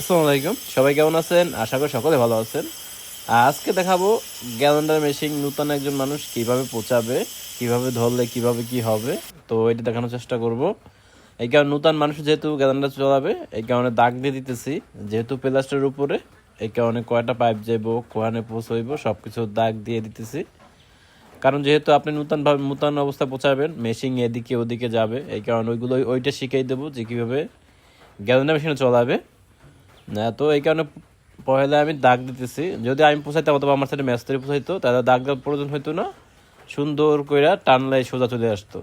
আসসালামু আলাইকুম। সবাই কেমন আছেন? আশা করি সকলে ভালো আছেন। আজকে দেখাবো গ্যালেন্ডার মেশিন, নূতন একজন মানুষ কীভাবে পচাবে কীভাবে ধরলে, কীভাবে কি হবে। তো এটা দেখানোর চেষ্টা করব। এই কারণে নূতন মানুষ যেহেতু গ্যালেন্ডার চলাবে, এই কারণে দাগ দিয়ে দিতেছি। যেহেতু প্লাস্টারের উপরে, এই কারণে কয়টা পাইপ যাইব, কোয়ানে পৌঁছইব সব কিছু দাগ দিয়ে দিতেছি। কারণ যেহেতু আপনি নূতন ভাবে নূতন অবস্থা পৌঁছাবেন, মেশিন এদিকে ওদিকে যাবে, এই কারণে ওইগুলো ওইটা শিখিয়ে দেবো যে কীভাবে গ্যালেন্ডার মেশিনে চলাবে। তো এই কারণে পয়লা আমি দাগ দিতেছি। যদি আমি পোষাইতাম অথবা আমার সাথে মেস্তরি পোষাইতো তাহলে দাগ দেওয়ার প্রয়োজন হইতো না। সুন্দর করে টানলে সোজা চলে আসতো।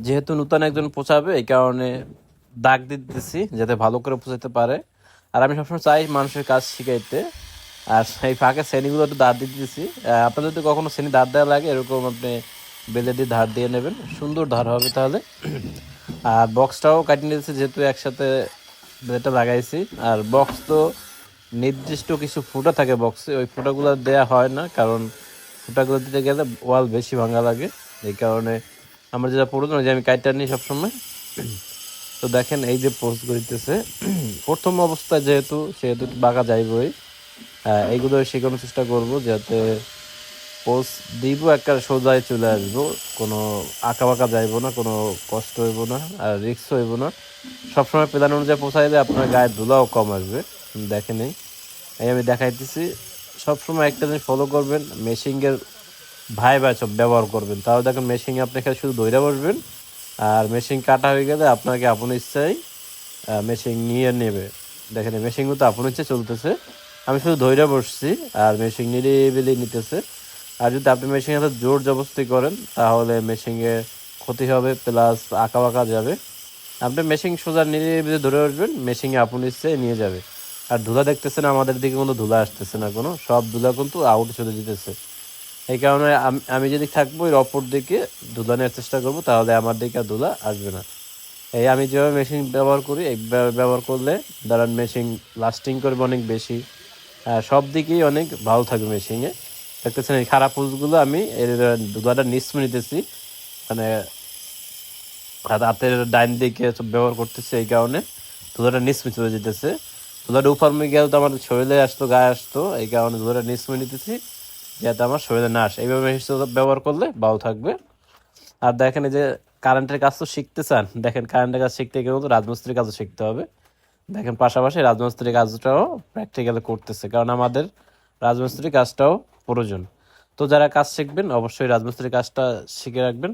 যেহেতু নূতন একজন পোষাবে এই কারণে দাগ দিতেছি যাতে ভালো করে পোষাইতে পারে। আর আমি সবসময় চাই মানুষের কাজ শিখাইতে। আর সেই ফাঁকে শ্রেণীগুলো একটু দাঁত দিয়ে দিতেছি। আহ, আপনাদের যদি কখনো শ্রেণি দাঁত দেওয়া লাগে এরকম আপনি বেলে দিয়ে ধার দিয়ে নেবেন। সুন্দর ধার হবে তাহলে। আর বক্সটাও কাটিয়ে নিয়েছি যেহেতু একসাথে এটা লাগাইছি। আর বক্স তো নির্দিষ্ট কিছু ফুটা থাকে বক্সে ওই ফুটাগুলো দেয়া হয় না কারণ ফুটাগুলো দিতে গেলে ওয়াল বেশি ভাঙা লাগে। এই কারণে আমার যেটা ওই যে আমি কাইটার নিই সবসময়। তো দেখেন এই যে পোস্ট করিতেছে প্রথম অবস্থায় যেহেতু সেহেতু বাঁকা যাইবই। আহ, এইগুলো শেখানোর চেষ্টা করব যাতে পোস্ট দিব, একটা সোজায় চলে আসব। কোনো আঁকা বাঁকা যাইবো না, কোনো কষ্ট হইব না, আর রিক্স হইব না। সবসময় প্ল্যান অনুযায়ী পৌঁছাইলে আপনার গায়ে ধুলাও কম আসবে। দেখে নেই। এই আমি দেখাইতেছি। সবসময় একটা জিনিস ফলো করবেন মেশিংয়ের ভাই ভাই সব ব্যবহার করবেন। তাহলে দেখেন মেশিং আপনি এখানে শুধু দইরা বসবেন, আর মেশিন কাটা হয়ে গেলে আপনাকে আপন ইচ্ছাই মেশিন নিয়ে নেবে। দেখেন মেশিন তো আপন ইচ্ছে চলতেছে। আমি শুধু ধৈর্য বসছি, আর মেশিন নিরিবিলি নিতেছে। আর যদি আপনি মেশিনের সাথে জোর জবস্তি করেন, তাহলে মেশিনে ক্ষতি হবে প্লাস আঁকা বাঁকা যাবে। আপনি মেশিন সোজা নিয়ে ধরে আসবেন মেশিনে আপন ইচ্ছে নিয়ে যাবে। আর ধুলা দেখতেছেন, আমাদের দিকে কোনো ধুলা আসতেছে না কোনো, সব ধুলা কিন্তু আউট চলে দিতেছে এই কারণে আমি যদি থাকব এর অপর দিকে, ধুলা নেওয়ার চেষ্টা করব, তাহলে আমার দিকে আর ধুলা আসবে না। এই আমি যেভাবে মেশিন ব্যবহার করি, এই ব্যবহার করলে দাঁড়ান মেশিন লাস্টিং করবে অনেক বেশি। সব দিকেই অনেক ভালো থাকবে মেশিনে দেখতেছেন এই খারাপ পুজগুলো আমি, এর ধুলাটা নিশ্চয় নিতেছি। মানে হাত- হাতের ডাইন দিকে ব্যবহার করতেছি এই কারণে। ধুলাটা নিশ্চয় চলে যেতেছে। ধুলাটা উপর মেয়ে গেলে তো আমার শরীরে আসতো, গায়ে আসতো, এই কারণে ধুলাটা নিশ্চয় নিতেছি, যাতে আমার শরীরে না আসে। এইভাবে ব্যবহার করলে ভালো থাকবে। আর দেখেন এই যে কারেন্টের কাজ তো শিখতে চান। দেখেন কারেন্টের কাজ শিখতে গেলে তো রাজমিস্ত্রির কাজও শিখতে হবে। দেখেন পাশাপাশি রাজমিস্ত্রির কাজটাও প্র্যাকটিক্যালে করতেছে। কারণ আমাদের রাজমিস্ত্রির কাজটাও প্রয়োজন। তো যারা কাজ শিখবেন অবশ্যই রাজমিস্ত্রির কাজটা শিখে রাখবেন।